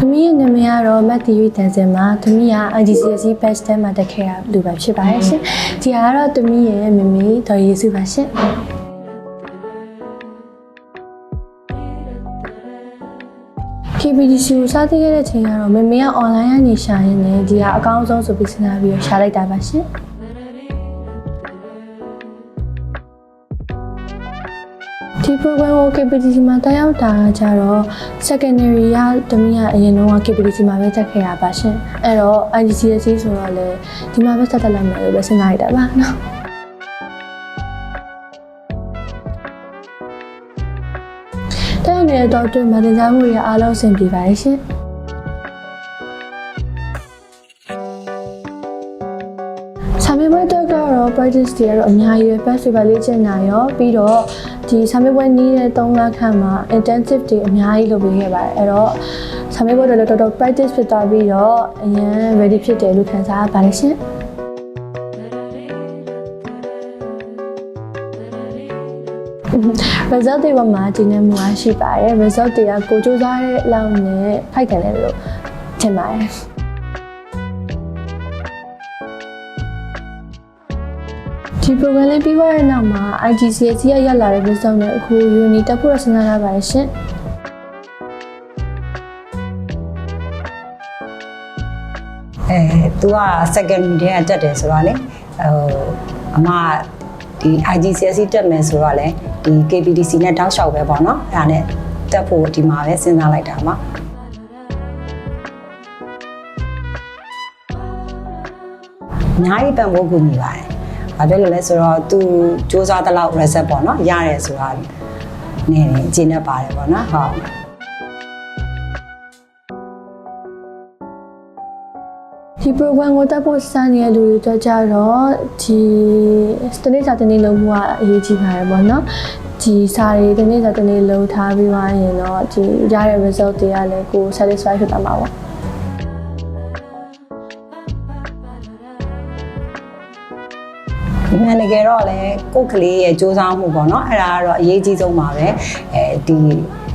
သမီးရဲ့နာမည်ကတော့မတ်တီရီတန်စင်ပါသမီးက IGCSE batch 10မှာတက်ခဲ့ရလူပါဖြစ်ပါတယ်ရှင်ဒီဟာကတော့သမီးရဲ့မမေဒေါ်ရီစုပါရှင် KBDC ကိုစားသိခဲ့တဲ့ချိန်ကတော့မမေက online ကနေရှာရင်းနဲ့ဒီဟာအကောင်းဆုံးဆိုပြီးစဉ်းစားပြီးတော့ရှာလိုက်တာပါရှင် ဒီ program ကို KPDC မှာတက်ရောက်တာကကြတော့ secondary ရတမီးကအရင်တော့ KPDC မှာပဲတက်ခဲ့ရပါရှင်အဲ့တော့ IGCSE ဆိုတော့လေဒီမှာပဲဆက်တက်လိုက်မယ်လို့ပဲစဉ်းစားရတာပါနော်တဲ့နေတဲ့တော့တွင်မတင်စားမှုတွေအားလုံးအဆင်ပြေပါတယ်ရှင် ဆာမေဘွဲတော့ကတော့ practice တွေကတော့အများကြီးပဲ festival လေ့ကျင့်တာရောပြီးတော့ဒီဆာမေဘွဲနီးတဲ့3လခန့်မှာ intensive တွေအများကြီးလုပ်ပေးခဲ့ပါတယ်အဲ့တော့ဆာမေဘွဲတော့တော်တော် practice ဖြစ်သွားပြီးတော့အရင် ready ဖြစ်တယ်လို့ခံစားရပါတယ်ရှင် result တွေပေါ်မှာဒီနေ့မူအားရှိပါတယ် result တွေကကိုစူးစမ်းတဲ့လောက်နဲ့ဖိုက်တယ်လေလို့ထင်ပါတယ် ဒီ program လေးပြီးသွားတဲ့နောက်မှာ IGCSE ရရလာတဲ့ result နဲ့အခု uni တက်ဖို့ရစဉ်းစားရပါတယ်ရှင်အဲ तू က second ထဲကတက်တယ်ဆိုတော့လေဟိုအမဒီ IGCSE တက်မယ်ဆိုတော့လေဒီ KPDC နဲ့တောက်လျှောက်ပဲပေါ့နော်အဲ့ဒါနဲ့တက်ဖို့ဒီမှာပဲစဉ်းစားလိုက်တာမှာအများကြီးပံ့ပိုးကူညီပါတယ်။ ဘာဖြစ်လို့လဲဆိုတော့ तू စူးစမ်းတဲ့လောက် reset ပေါ့နော်ရတယ်ဆိုတာနည်းနည်းအကျဉ်းနဲ့ပါတယ်ပေါ့နော်ဟုတ်ဒီ program ကိုတက်ဖို့စမ်းနေတဲ့လူတွေအတွက်ကြတော့ဒီတနေ့စာတနေ့လုံးမှုကအရေးကြီးပါတယ်ပေါ့နော်ဒီစာတွေတနေ့စာတနေ့လုံးထားပြီးသွားရင်တော့ဒီရတဲ့ result တွေကလည်းကိုယ် satisfy ဖြစ်သွားမှာပေါ့ ဒီမှန်တကယ်တော့လည်းကိုယ့်ကလေးရဲ့စူးစမ်းမှုပေါ့နော်အဲ့ဒါကတော့အရေးကြီးဆုံးပါပဲအဲဒီ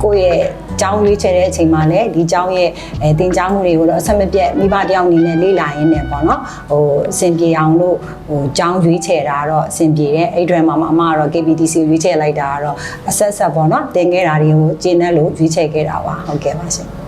ကိုယ့်ရဲ့ကျောင်းရွေးချယ်တဲ့အချိန်မှာလည်းဒီကျောင်းရဲ့အဲတင် जा မှုတွေကိုတော့အဆက်မပြတ်မိဘတယောက်အနေနဲ့လေ့လာရင်းနဲ့ပေါ့နော်ဟိုအဆင်ပြေအောင်လို့ဟိုကျောင်းရွေးချယ်တာတော့အဆင်ပြေတယ်အဲ့ဒီမှာမှအမကတော့ KPTC ကိုရွေးချယ်လိုက်တာကတော့အဆက်ဆက်ပေါ့နော်တင်ခဲ့တာတွေကိုကျင်းတဲ့လို့ရွေးချယ်ခဲ့တာပါဟုတ်ကဲ့ပါရှင်